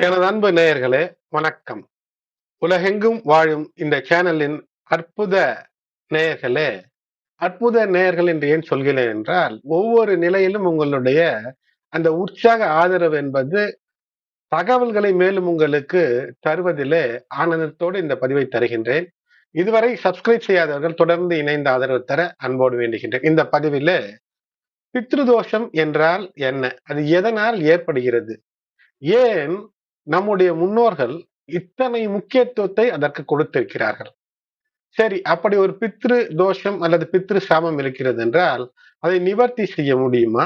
எனது அன்பு நேயர்களே வணக்கம். உலகெங்கும் வாழும் இந்த சேனலின் அற்புத நேயர்களே அற்புத நேயர்கள் என்று ஏன் சொல்கிறேன் என்றால் ஒவ்வொரு நிலையிலும் உங்களுடைய அந்த உற்சாக ஆதரவு என்பது தகவல்களை மேலும் உங்களுக்கு தருவதிலே ஆனந்தத்தோடு இந்த பதிவை தருகின்றேன். இதுவரை சப்ஸ்கிரைப் செய்யாதவர்கள் தொடர்ந்து இணைந்த ஆதரவு தர அன்போடு வேண்டுகின்றேன். இந்த பதிவிலே பித்ருதோஷம் என்றால் என்ன? அது எதனால் ஏற்படுகிறது? ஏன் நம்முடைய முன்னோர்கள் இத்தனை முக்கியத்துவத்தை அதற்கு கொடுத்திருக்கிறார்கள். சரி அப்படி ஒரு பித்ரு தோஷம் அல்லது பித்ரு சாபம் இருக்கிறது என்றால் அதை நிவர்த்தி செய்ய முடியுமா?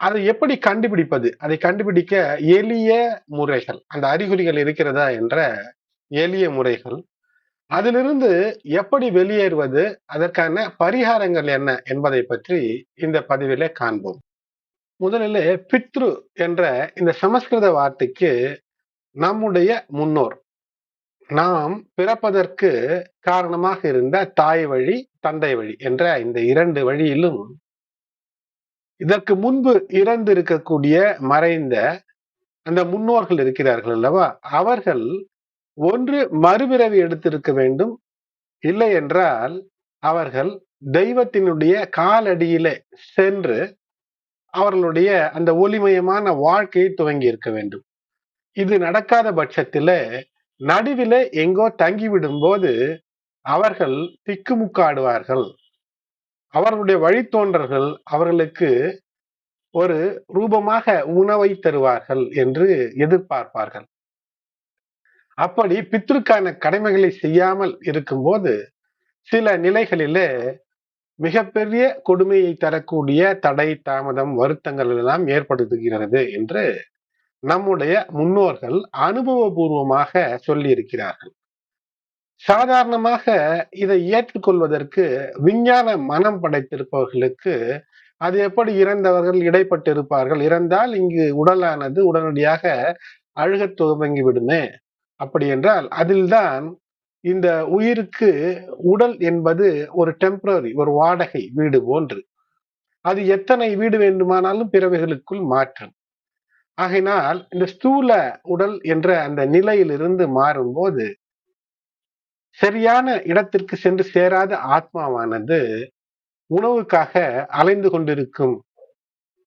அதை எப்படி கண்டுபிடிப்பது? அதை கண்டுபிடிக்க எளிய முறைகள் அந்த அறிகுறிகள் இருக்கிறதா என்ற எளிய முறைகள். அதிலிருந்து எப்படி வெளியேறுவது? அதற்கான பரிகாரங்கள் என்ன என்பதை பற்றி இந்த பதிவிலே காண்போம். முதலில் பித்ரு என்ற இந்த சமஸ்கிருத வார்த்தைக்கு நம்முடைய முன்னோர். நாம் பிறப்பதற்கு காரணமாக இருந்த தாய் வழி தந்தை வழி என்ற இந்த இரண்டு வழியிலும் இதற்கு முன்பு இறந்து இருக்கக்கூடிய மறைந்த அந்த முன்னோர்கள் இருக்கிறார்கள் அல்லவா? அவர்கள் ஒன்று மறுபிறவி எடுத்திருக்க வேண்டும். இல்லை என்றால் அவர்கள் தெய்வத்தினுடைய காலடியிலே சென்று அவர்களுடைய அந்த ஒளிமயமான வாழ்க்கையை துவங்கி இருக்க வேண்டும். இது நடக்காத பட்சத்தில நடுவில எங்கோ தங்கிவிடும் போது அவர்கள் திக்குமுக்காடுவார்கள். அவர்களுடைய வழித்தோன்றர்கள் அவர்களுக்கு ஒரு ரூபமாக உணவை தருவார்கள் என்று எதிர்பார்ப்பார்கள். அப்படி பித்ருக்கான கடமைகளை செய்யாமல் இருக்கும்போது சில நிலைகளிலே மிகப்பெரிய கொடுமையை தரக்கூடிய தடை தாமதம் வருத்தங்கள் எல்லாம் ஏற்படுத்துகிறது என்று நம்முடைய முன்னோர்கள் அனுபவபூர்வமாக சொல்லி இருக்கிறார்கள் சாதாரணமாக இதை ஏற்றுக்கொள்வதற்கு விஞ்ஞான மனம் படைத்திருப்பவர்களுக்கு அது எப்படி இறந்தவர்கள் இடைப்பட்டு இருப்பார்கள் இறந்தால் இங்கு உடலானது உடனடியாக அழுகத் துவங்கி விடுமே அப்படி என்றால் அதில்தான் இந்த உயிருக்கு உடல் என்பது ஒரு டெம்பரரி ஒரு வாடகை வீடு போன்று. அது எத்தனை வீடு வேண்டுமானாலும் பிறவைகளுக்குள் மாற்றும். ஆகையினால் இந்த ஸ்தூல உடல் என்ற அந்த நிலையிலிருந்து மாறும்போது சரியான இடத்திற்கு சென்று சேராத ஆத்மாவானது உணவுக்காக அலைந்து கொண்டிருக்கும்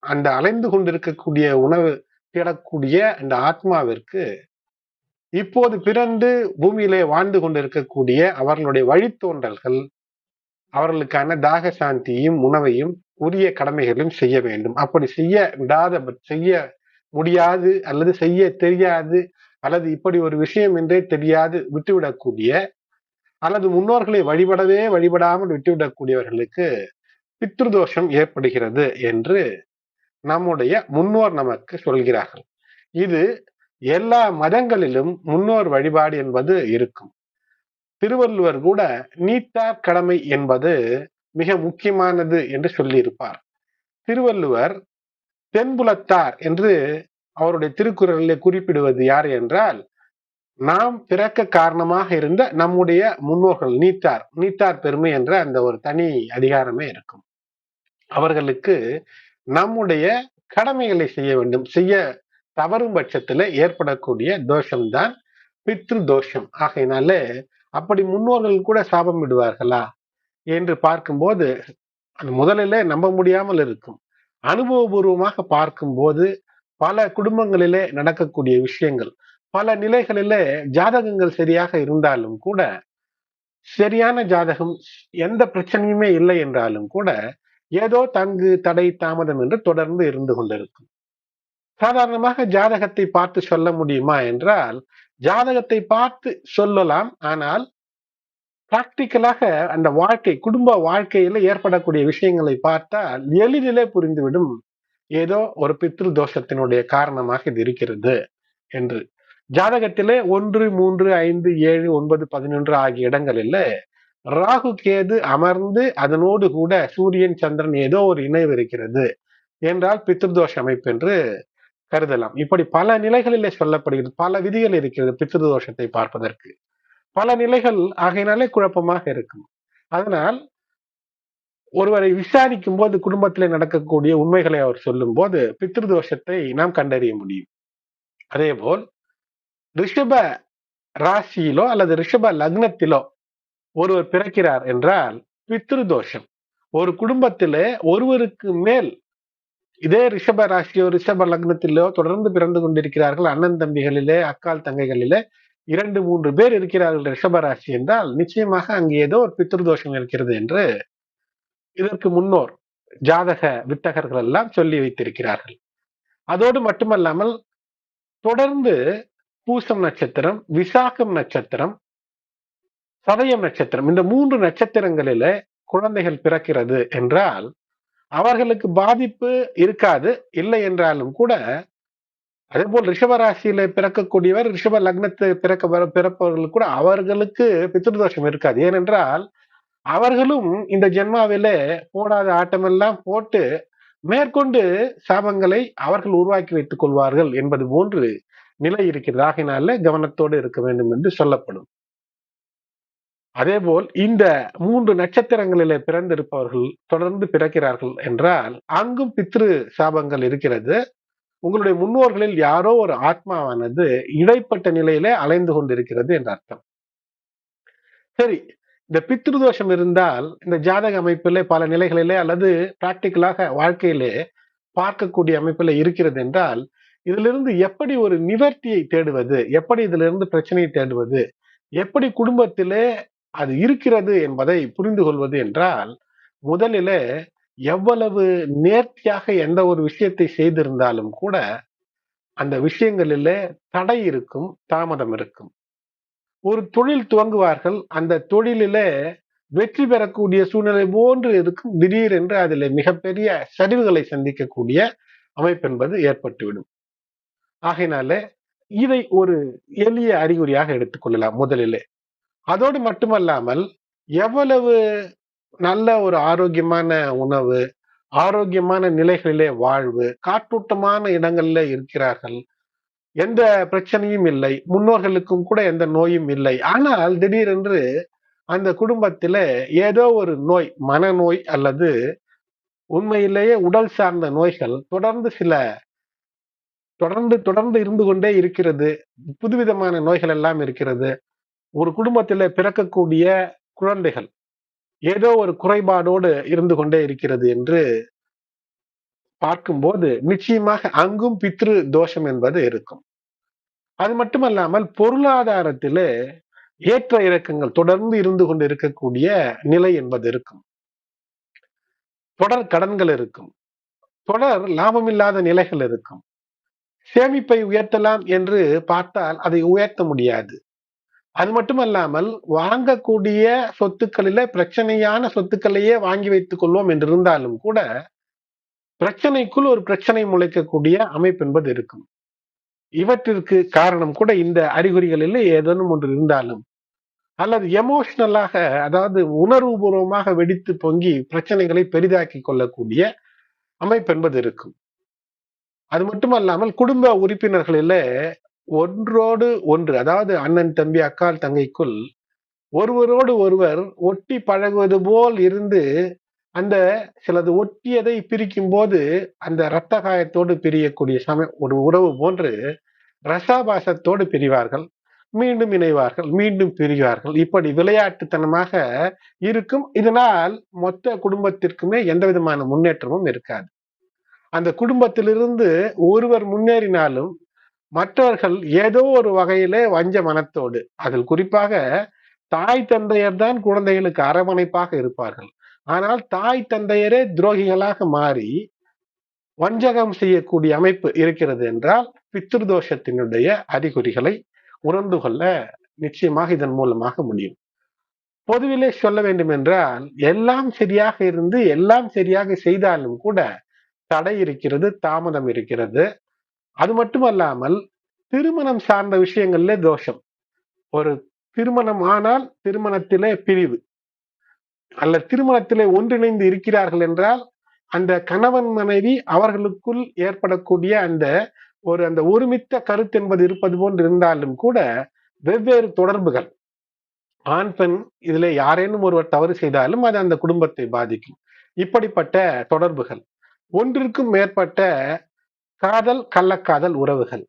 அந்த அலைந்து கொண்டிருக்கக்கூடிய உணவு தேடக்கூடிய அந்த ஆத்மாவிற்கு இப்போது பிறந்து பூமியிலே வாழ்ந்து கொண்டிருக்கக்கூடிய அவர்களுடைய வழித்தோன்றல்கள் அவர்களுக்கான தாக சாந்தியும் உணவையும் உரிய கடமைகளையும் செய்ய வேண்டும். அப்படி செய்ய விடாத செய்ய முடியாது அல்லது செய்ய தெரியாது அல்லது இப்படி ஒரு விஷயம் என்றே தெரியாது விட்டுவிடக்கூடிய அல்லது முன்னோர்களை வழிபடவே வழிபடாமல் விட்டுவிடக்கூடியவர்களுக்கு பித்ருதோஷம் ஏற்படுகிறது என்று நம்முடைய முன்னோர் நமக்கு சொல்கிறார்கள். இது எல்லா மதங்களிலும் முன்னோர் வழிபாடு என்பது இருக்கும். திருவள்ளுவர் கூட நீத்தார் கடமை என்பது மிக முக்கியமானது என்று சொல்லியிருப்பார். திருவள்ளுவர் தென்புலத்தார் என்று அவருடைய திருக்குறளில் குறிப்பிடுவது யார் என்றால் நாம் பிறக்க காரணமாக இருந்த நம்முடைய முன்னோர்கள் நீத்தார். நீத்தார் பெருமை என்ற அந்த ஒரு தனி அதிகாரமே இருக்கும். அவர்களுக்கு நம்முடைய கடமைகளை செய்ய வேண்டும். செய்ய தவறும் பட்சத்துல ஏற்படக்கூடிய தோஷம்தான் பித்ரு தோஷம். ஆகையினால அப்படி முன்னோர்கள் கூட சாபம் விடுவார்களா? என்று பார்க்கும்போது முதலிலே நம்ப முடியாமல் இருக்கும். அனுபவபூர்வமாக பார்க்கும்போது பல குடும்பங்களிலே நடக்கக்கூடிய விஷயங்கள் பல நிலைகளிலே ஜாதகங்கள் சரியாக இருந்தாலும் கூட சரியான ஜாதகம் எந்த பிரச்சனையுமே இல்லை என்றாலும் கூட ஏதோ தங்கு தடை தாமதம் என்று தொடர்ந்து இருந்து கொண்டிருக்கும். சாதாரணமாக ஜாதகத்தை பார்த்து சொல்ல முடியுமா என்றால் ஜாதகத்தை பார்த்து சொல்லலாம். ஆனால் பிராக்டிக்கலாக அந்த வாழ்க்கை குடும்ப வாழ்க்கையில ஏற்படக்கூடிய விஷயங்களை பார்த்தால் எளிதிலே புரிந்துவிடும். ஏதோ ஒரு பித்ரு தோஷத்தினுடைய காரணமாக இது இருக்கிறது என்று. ஜாதகத்திலே ஒன்று மூன்று ஐந்து ஏழு ஒன்பது பதினொன்று ஆகிய இடங்களில் ராகு கேது அமர்ந்து அதனோடு கூட சூரியன் சந்திரன் ஏதோ ஒரு இணைவு இருக்கிறது. என்றால் பித்ருதோஷ அமைப்பு என்று கருதலாம். இப்படி பல நிலைகளிலே சொல்லப்படுகிறது. பல விதிகள் இருக்கிறது பித்ருதோஷத்தை பார்ப்பதற்கு. பல நிலைகள் ஆகையினாலே குழப்பமாக இருக்கும். அதனால் ஒருவரை விசாரிக்கும் போது குடும்பத்திலே நடக்கக்கூடிய உண்மைகளை அவர் சொல்லும் போது பித்ருதோஷத்தை நாம் கண்டறிய முடியும். அதே போல் ரிஷப ராசியிலோ அல்லது ரிஷப லக்னத்திலோ ஒருவர் பிறக்கிறார் என்றால் பித்ரு தோஷம் ஒரு குடும்பத்திலே ஒருவருக்கு மேல் இதே ரிஷப ராசியோ ரிஷப லக்னத்திலோ தொடர்ந்து பிறந்து கொண்டிருக்கிறார்கள் அண்ணன் தம்பிகளிலே அக்கால் தங்கைகளிலே. இரண்டு மூன்று பேர் இருக்கிறார்கள் ரிஷப ராசி என்றால் நிச்சயமாக அங்கே ஏதோ ஒரு பித்ருதோஷம் இருக்கிறது என்று இதற்கு முன்னோர் ஜாதக வித்தகர்கள் எல்லாம் சொல்லி வைத்திருக்கிறார்கள். அதோடு மட்டுமல்லாமல் தொடர்ந்து பூசம் நட்சத்திரம் விசாகம் நட்சத்திரம் சதயம் நட்சத்திரம் இந்த மூன்று நட்சத்திரங்களில குழந்தைகள் பிறக்கிறது என்றால் அவர்களுக்கு பாதிப்பு இருக்காது இல்லை என்றாலும் கூட அதே போல் ரிஷபராசியில பிறக்கக்கூடியவர் ரிஷப லக்னத்தை பிறக்க பிறப்பவர்கள் கூட அவர்களுக்கு பித்ருதோஷம் இருக்காது. ஏனென்றால் அவர்களும் இந்த ஜென்மாவிலே போடாத ஆட்டமெல்லாம் போட்டு மேற்கொண்டு சாபங்களை அவர்கள் உருவாக்கி வைத்துக் கொள்வார்கள் என்பது போன்று நிலை இருக்கிறது. ஆகினால கவனத்தோடு இருக்க வேண்டும் என்று சொல்லப்படும். அதே போல் இந்த மூன்று நட்சத்திரங்களிலே பிறந்திருப்பவர்கள் தொடர்ந்து பிறக்கிறார்கள் என்றால் அங்கும் பித்ரு சாபங்கள் இருக்கிறது. உங்களுடைய முன்னோர்களில் யாரோ ஒரு ஆத்மாவானது இடைப்பட்ட நிலையிலே அலைந்து கொண்டிருக்கிறது என்ற அர்த்தம். சரி இந்த பித்ருதோஷம் இருந்தால் இந்த ஜாதக அமைப்பிலே பல நிலைகளிலே அல்லது பிராக்டிக்கலாக வாழ்க்கையிலே பார்க்கக்கூடிய அமைப்பில் இருக்கிறது என்றால் இதிலிருந்து எப்படி ஒரு நிவர்த்தியை தேடுவது? எப்படி இதிலிருந்து பிரச்சனையை தேடுவது? எப்படி குடும்பத்திலே அது இருக்கிறது என்பதை புரிந்து கொள்வது என்றால் முதலிலே எவ்வளவு நேர்த்தியாக எந்த ஒரு விஷயத்தை செய்திருந்தாலும் கூட அந்த விஷயங்களில தடை இருக்கும் தாமதம் இருக்கும். ஒரு தொழில் துவங்குவார்கள் அந்த தொழிலில வெற்றி பெறக்கூடிய சூழ்நிலை போன்று இருக்கும் திடீரென்று அதில் மிகப்பெரிய சரிவுகளை சந்திக்கக்கூடிய அமைப்பு என்பது ஏற்பட்டுவிடும். ஆகையினால இதை ஒரு எளிய அறிகுறியாக எடுத்துக்கொள்ளலாம் முதலிலே. அதோடு மட்டுமல்லாமல் எவ்வளவு நல்ல ஒரு ஆரோக்கியமான உணவு ஆரோக்கியமான நிலைகளிலே வாழ்வு காற்றூட்டமான இடங்கள்ல இருக்கிறார்கள் எந்த பிரச்சனையும் இல்லை முன்னோர்களுக்கும் கூட எந்த நோயும் இல்லை. ஆனால் திடீரென்று அந்த குடும்பத்தில ஏதோ ஒரு நோய் மனநோய் அல்லது உண்மையிலேயே உடல் சார்ந்த நோய்கள் தொடர்ந்து சில தொடர்ந்து தொடர்ந்து இருந்து கொண்டே இருக்கிறது. புதுவிதமான நோய்கள் எல்லாம் இருக்கிறது. ஒரு குடும்பத்தில பிறக்கக்கூடிய குழந்தைகள் ஏதோ ஒரு குறைபாடோடு இருந்து கொண்டே இருக்கிறது என்று பார்க்கும்போது நிச்சயமாக அங்கும் பித்ரு தோஷம் என்பது இருக்கும். அது மட்டுமல்லாமல் பொருளாதாரத்திலே ஏற்ற இறக்கங்கள் தொடர்ந்து இருந்து கொண்டு இருக்கக்கூடிய நிலை என்பது இருக்கும். தொடர் கடன்கள் இருக்கும். தொடர் லாபமில்லாத நிலைகள் இருக்கும். சேமிப்பை உயர்த்தலாம் என்று பார்த்தால் அதை உயர்த்த முடியாது. அது மட்டுமல்லாமல் வாங்கக்கூடிய சொத்துக்களில பிரச்சனையான சொத்துக்களையே வாங்கி வைத்துக் கொள்வோம் என்று இருந்தாலும் கூட பிரச்சனைக்குள் ஒரு பிரச்சனை முளைக்கக்கூடிய அமைப்பு என்பது இருக்கும். இவற்றிற்கு காரணம் கூட இந்த அறிகுறிகளில் ஏதேனும் ஒன்று இருந்தாலும் அல்லது எமோஷனலாக அதாவது உணர்வுபூர்வமாக வெடித்து பொங்கி பிரச்சனைகளை பெரிதாக்கி கொள்ளக்கூடிய அமைப்பு என்பது இருக்கும். அது மட்டுமல்லாமல் குடும்ப உறுப்பினர்களில ஒன்றோடு ஒன்று அதாவது அண்ணன் தம்பி அக்கால் தங்கைக்குள் ஒருவரோடு ஒருவர் ஒட்டி பழகுவது போல் இருந்து அந்த சிலது ஒட்டியதை பிரிக்கும் போது அந்த இரத்த காயத்தோடு பிரியக்கூடிய சமய ஒரு உறவு போன்று ரசாபாசத்தோடு பிரிவார்கள். மீண்டும் இணைவார்கள் மீண்டும் பிரிவார்கள். இப்படி விளையாட்டுத்தனமாக இருக்கும். இதனால் மொத்த குடும்பத்திற்குமே எந்த விதமான முன்னேற்றமும் இருக்காது. அந்த குடும்பத்திலிருந்து ஒருவர் முன்னேறினாலும் மற்றவர்கள் ஏதோ ஒரு வகையிலே வஞ்ச மனத்தோடு அதில் குறிப்பாக தாய் தந்தையர் தான் குழந்தைகளுக்கு அரவணைப்பாக இருப்பார்கள். ஆனால் தாய் தந்தையரே துரோகிகளாக மாறி வஞ்சகம் செய்யக்கூடிய அமைப்பு இருக்கிறது என்றால் பித்ருதோஷத்தினுடைய அறிகுறிகளை உணர்ந்து கொள்ள நிச்சயமாக இதன் மூலமாக முடியும். பொதுவிலே சொல்ல வேண்டும் என்றால் எல்லாம் சரியாக இருந்து எல்லாம் சரியாக செய்தாலும் கூட தடை இருக்கிறது தாமதம் இருக்கிறது. அது மட்டுமல்லாமல் திருமணம் சார்ந்த விஷயங்கள்ல தோஷம். ஒரு திருமணம் ஆனால் திருமணத்திலே பிரிவு. அல்ல திருமணத்திலே ஒன்றிணைந்து இருக்கிறார்கள் என்றால் அந்த கணவன் மனைவி அவர்களுக்குள் ஏற்படக்கூடிய அந்த ஒரு அந்த ஒருமித்த கருத்து என்பது இருப்பது போன்று இருந்தாலும் கூட வெவ்வேறு தொடர்புகள். ஆண் பெண் இதுல யாரேனும் ஒருவர் தவறு செய்தாலும் அது அந்த குடும்பத்தை பாதிக்கும். இப்படிப்பட்ட தொடர்புகள். ஒன்றிற்கும் மேற்பட்ட காதல் கள்ளக்காதல் உறவுகள்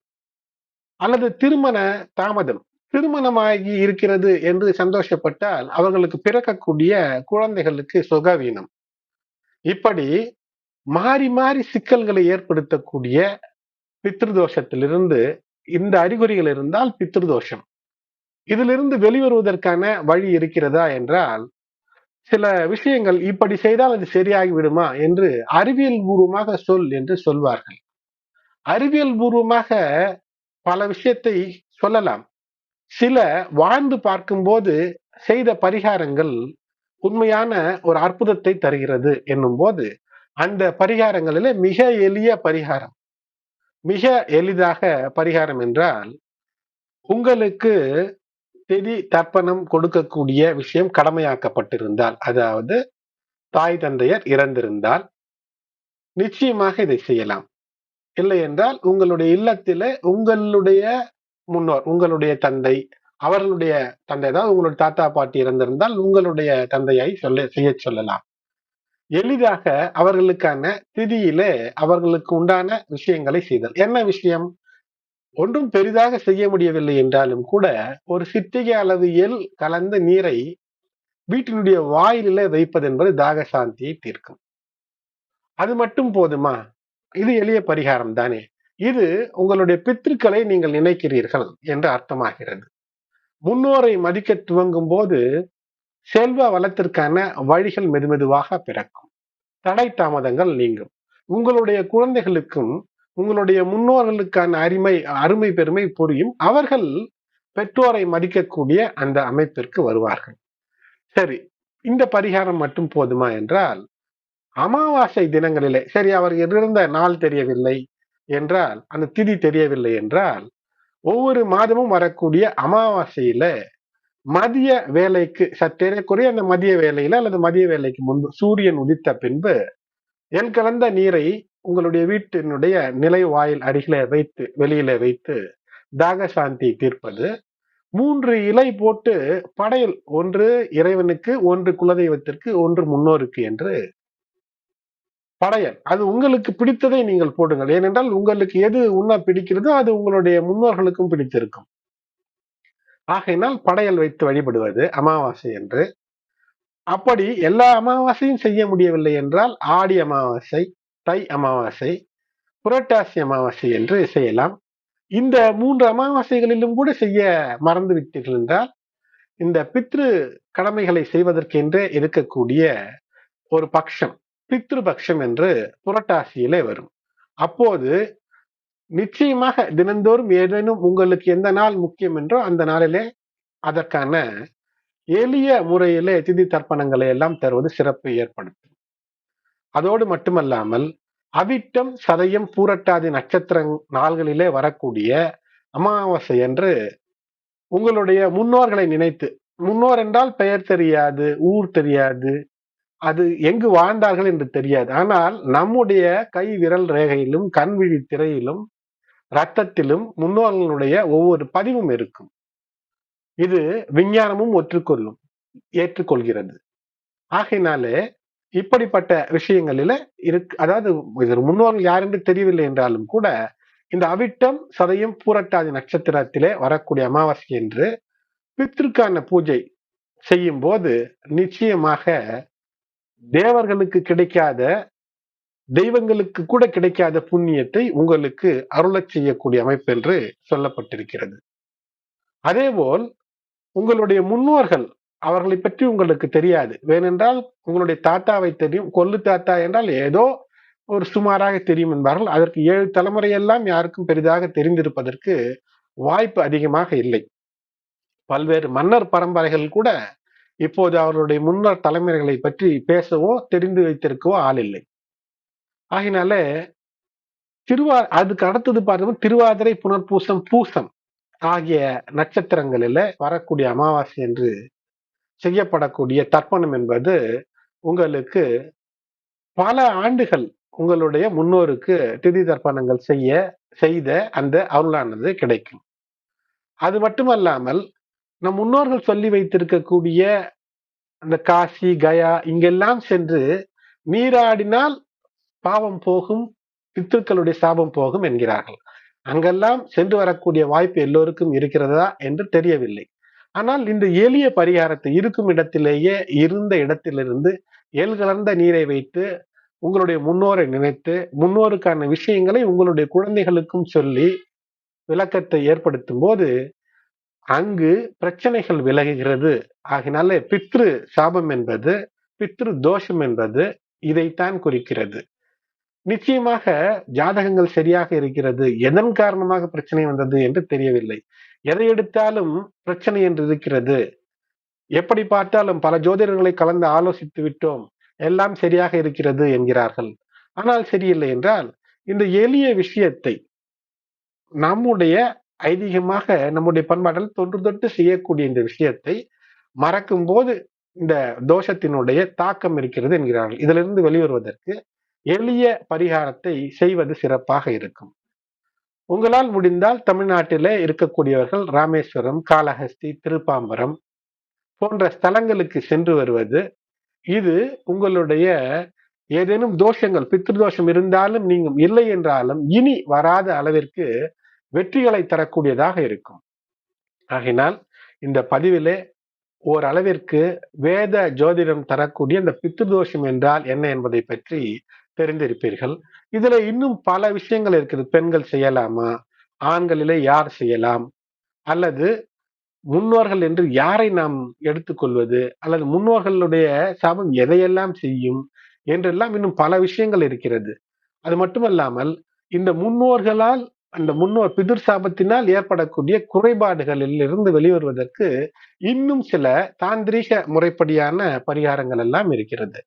அல்லது திருமண தாமதம். திருமணமாகி இருக்கிறது என்று சந்தோஷப்பட்டால் அவர்களுக்கு பிறக்கக்கூடிய குழந்தைகளுக்கு சுகவீனம். இப்படி மாறி மாறி சிக்கல்களை ஏற்படுத்தக்கூடிய பித்ருதோஷத்திலிருந்து இந்த அறிகுறிகள் இருந்தால் பித்ருதோஷம். இதிலிருந்து வெளிவருவதற்கான வழி இருக்கிறதா என்றால் சில விஷயங்கள் இப்படி செய்தால் அது சரியாகி விடுமா என்று அறிவியல் பூர்வமாக சொல் என்று சொல்வார்கள். அறிவியல் பூர்வமாக பல விஷயத்தை சொல்லலாம். சில வாழ்ந்து பார்க்கும்போது செய்த பரிகாரங்கள் உண்மையான ஒரு அற்புதத்தை தருகிறது என்னும் போது அந்த பரிகாரங்களிலே மிக எளிய பரிகாரம் மிக எளிதாக பரிகாரம் என்றால் உங்களுக்கு திதி தர்ப்பணம் கொடுக்கக்கூடிய விஷயம் கடமையாக்கப்பட்டிருந்தால் அதாவது தாய் தந்தையர் இறந்திருந்தால் நிச்சயமாக இதை செய்யலாம். இல்லை என்றால் உங்களுடைய இல்லத்திலே உங்களுடைய முன்னோர் உங்களுடைய தந்தை அவர்களுடைய தந்தை தான் உங்களுடைய தாத்தா பாட்டி இறந்திருந்தால் உங்களுடைய தந்தையை சொல்ல செய்ய சொல்லலாம். எளிதாக அவர்களுக்கான திதியிலே அவர்களுக்கு உண்டான விஷயங்களை செய்தல். என்ன விஷயம்? ஒன்றும் பெரிதாக செய்ய முடியவில்லை என்றாலும் கூட ஒரு சிட்டிகை அளவு எல் கலந்த நீரை வீட்டினுடைய வாயிலே வைப்பது என்பது தாக சாந்தியை தீர்க்கும். அது மட்டும் போதுமா? இது எளிய பரிகாரம் தானே. இது உங்களுடைய பித்திருக்களை நீங்கள் நினைக்கிறீர்கள் என்று அர்த்தமாகிறது. முன்னோரை மதிக்க துவங்கும் போது செல்வ வளத்திற்கான வழிகள் மெதுமெதுவாக பிறக்கும். தடை தாமதங்கள் நீங்கும். உங்களுடைய குழந்தைகளுக்கும் உங்களுடைய முன்னோர்களுக்கான அருமை அருமை பெருமை புரியும். அவர்கள் பெற்றோரை மதிக்கக்கூடிய அந்த அமைப்பிற்கு வருவார்கள். சரி இந்த பரிகாரம் மட்டும் போதுமா என்றால் அமாவாசை தினங்களிலே சரி அவர் இருந்த நாள் தெரியவில்லை என்றால் அந்த திதி தெரியவில்லை என்றால் ஒவ்வொரு மாதமும் வரக்கூடிய அமாவாசையில மதிய வேலைக்கு சற்றேறக்குறைய அந்த மதிய வேலையில அல்லது மதிய வேலைக்கு முன்பு சூரியன் உதித்த பின்பு எல் கலந்த நீரை உங்களுடைய வீட்டினுடைய நிலை வாயில் அருகில வைத்து வெளியில வைத்து தாக சாந்தி தீர்ப்பது. மூன்று இலை போட்டு படையல் ஒன்று இறைவனுக்கு ஒன்று குலதெய்வத்திற்கு ஒன்று முன்னோருக்கு என்று படையல். அது உங்களுக்கு பிடித்ததை நீங்கள் போடுங்கள். ஏனென்றால் உங்களுக்கு எது உண்ண பிடிக்கிறதோ அது உங்களுடைய முன்னோர்களுக்கும் பிடித்திருக்கும். ஆகையினால் படையல் வைத்து வழிபடுவது அமாவாசை என்று. அப்படி எல்லா அமாவாசையும் செய்ய முடியவில்லை என்றால் ஆடி அமாவாசை தை அமாவாசை புரட்டாசி அமாவாசை என்று செய்யலாம். இந்த மூன்று அமாவாசைகளிலும் கூட செய்ய மறந்து விட்டீர்கள் என்றால் இந்த பித்ரு கடமைகளை செய்வதற்கென்றே இருக்கக்கூடிய ஒரு பக்ஷம். பித்ருபக்ஷம் என்று புரட்டாசியிலே வரும். அப்போது நிச்சயமாக தினந்தோறும் ஏதேனும் உங்களுக்கு எந்த நாள் முக்கியம் என்றோ அந்த நாளிலே அதற்கான எளிய முறையிலே திதி தர்ப்பணங்களை எல்லாம் தருவது சிறப்பு ஏற்படுத்தும். அதோடு மட்டுமல்லாமல் அவிட்டம் சதயம் பூரட்டாதி நட்சத்திர நாள்களிலே வரக்கூடிய அமாவாசை என்று உங்களுடைய முன்னோர்களை நினைத்து முன்னோர் என்றால் பெயர் தெரியாது ஊர் தெரியாது அது எங்கு வாழ்ந்தார்கள் என்று தெரியாது. ஆனால் நம்முடைய கை விரல் ரேகையிலும் கண்விழி திரையிலும் ரத்தத்திலும் முன்னோர்களுடைய ஒவ்வொரு பதிவும் இருக்கும். இது விஞ்ஞானமும் ஒற்றுக்கொள்ளும் ஏற்றுக்கொள்கிறது. ஆகையினாலே இப்படிப்பட்ட விஷயங்களில இருக்கு அதாவது முன்னோர்கள் யார் என்று தெரியவில்லை என்றாலும் கூட இந்த அவிட்டம் சதயம் பூரட்டாதி நட்சத்திரத்திலே வரக்கூடிய அமாவாசை என்று பித்திருக்கான பூஜை செய்யும் போது நிச்சயமாக தேவர்களுக்கு கிடைக்காத தெய்வங்களுக்கு கூட கிடைக்காத புண்ணியத்தை உங்களுக்கு அருளச் செய்யக்கூடிய அமைப்பு என்று சொல்லப்பட்டிருக்கிறது. அதேபோல் உங்களுடைய முன்னோர்கள் அவர்களை பற்றி உங்களுக்கு தெரியாது. வேணென்றால் உங்களுடைய தாத்தாவை தெரியும். கொல்லு தாத்தா என்றால் ஏதோ ஒரு சுமாராக தெரியும் என்பார்கள். அதற்கு ஏழு தலைமுறையெல்லாம் யாருக்கும் பெரிதாக தெரிந்திருப்பதற்கு வாய்ப்பு அதிகமாக இல்லை. பல்வேறு மன்னர் பரம்பரைகள் கூட இப்போது அவர்களுடைய முன்னர் தலைமுறைகளை பற்றி பேசவோ தெரிந்து வைத்திருக்கவோ ஆள் இல்லை. ஆகினால திருவா அதுக்கு அடுத்தது பார்த்தோம்னா திருவாதிரை புனர்பூசம் பூசம் ஆகிய நட்சத்திரங்களில வரக்கூடிய அமாவாசை என்று செய்யப்படக்கூடிய தர்ப்பணம் என்பது உங்களுக்கு பல ஆண்டுகள் உங்களுடைய முன்னோருக்கு திதி தர்ப்பணங்கள் செய்ய செய்த அந்த அருளானது கிடைக்கும். அது மட்டுமல்லாமல் நம் முன்னோர்கள் சொல்லி வைத்திருக்கக்கூடிய அந்த காசி கயா இங்கெல்லாம் சென்று நீராடினால் பாவம் போகும் பித்துக்களுடைய சாபம் போகும் என்கிறார்கள். அங்கெல்லாம் சென்று வரக்கூடிய வாய்ப்பு எல்லோருக்கும் இருக்கிறதா என்று தெரியவில்லை. ஆனால் இந்த எளிய பரிகாரத்தை இருக்கும் இடத்திலேயே இருந்த இடத்திலிருந்து எல் கலந்த நீரை வைத்து உங்களுடைய முன்னோரை நினைத்து முன்னோருக்கான விஷயங்களை உங்களுடைய குழந்தைகளுக்கும் சொல்லி விளக்கத்தை ஏற்படுத்தும் போது அங்கு பிரச்சனைகள் விலகுகிறது. ஆகினால பித்ரு சாபம் என்பது பித்ரு தோஷம் என்பது இதைத்தான் குறிக்கிறது. நிச்சயமாக ஜாதகங்கள் சரியாக இருக்கிறது. எதன் காரணமாக பிரச்சனை வந்தது என்று தெரியவில்லை. எதை எடுத்தாலும் பிரச்சனை என்று இருக்கிறது. எப்படி பார்த்தாலும் பல ஜோதிடர்களை கலந்து ஆலோசித்து விட்டோம். எல்லாம் சரியாக இருக்கிறது என்கிறார்கள். ஆனால் சரியில்லை என்றால் இந்த எளிய விஷயத்தை நம்முடைய ஐதீகமாக நம்முடைய பண்பாட்டில் தொன்று தொட்டு செய்யக்கூடிய இந்த விஷயத்தை மறக்கும் போது இந்த தோஷத்தினுடைய தாக்கம் இருக்கிறது என்கிறார்கள். இதிலிருந்து வெளிவருவதற்கு எளிய பரிகாரத்தை செய்வது சிறப்பாக இருக்கும். உங்களால் முடிந்தால் தமிழ்நாட்டிலே இருக்கக்கூடியவர்கள் ராமேஸ்வரம் காளஹஸ்தி திருப்பாம்பரம் போன்ற ஸ்தலங்களுக்கு சென்று வருவது இது உங்களுடைய ஏதேனும் தோஷங்கள் பித்ருதோஷம் இருந்தாலும் நீங்கள் இல்லை என்றாலும் இனி வராத அளவிற்கு வெற்றிகளை தரக்கூடியதாக இருக்கும். ஆகினால் இந்த பதிவிலே ஓரளவிற்கு வேத ஜோதிடம் தரக்கூடிய இந்த பித்ருதோஷம் என்றால் என்ன என்பதை பற்றி தெரிந்திருப்பீர்கள். இதுல இன்னும் பல விஷயங்கள் இருக்குது. பெண்கள் செய்யலாமா? ஆண்களிலே யார் செய்யலாம்? அல்லது முன்னோர்கள் என்று யாரை நாம் எடுத்துக்கொள்வது? அல்லது முன்னோர்களுடைய சாபம் எதையெல்லாம் செய்யும்? என்றெல்லாம் இன்னும் பல விஷயங்கள் இருக்கிறது. அது மட்டுமல்லாமல் இந்த முன்னோர்களால் அந்த முன்னோர் பிதிர் சாபத்தினால் ஏற்படக்கூடிய குறைபாடுகளில் இருந்து வெளிவருவதற்கு இன்னும் சில தாந்திரீக முறைப்படியான பரிகாரங்கள் எல்லாம் இருக்கிறது.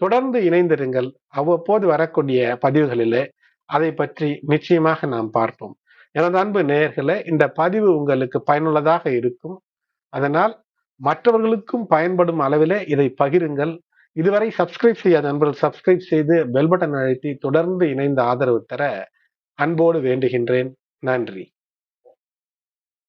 தொடர்ந்து இணைந்திருங்கள். அவ்வப்போது வரக்கூடிய பதிவுகளிலே அதை பற்றி நிச்சயமாக நாம் பார்ப்போம். எனது அன்பு நேயர்களே இந்த பதிவு உங்களுக்கு பயனுள்ளதாக இருக்கும். அதனால் மற்றவர்களுக்கும் பயன்படும் அளவிலே இதை பகிருங்கள். இதுவரை சப்ஸ்கிரைப் செய்யாத நண்பர்கள் சப்ஸ்கிரைப் செய்து பெல் பட்டன் அழைத்தி தொடர்ந்து இணைந்த ஆதரவு தர அன்போடு வேண்டுகின்றேன். நன்றி.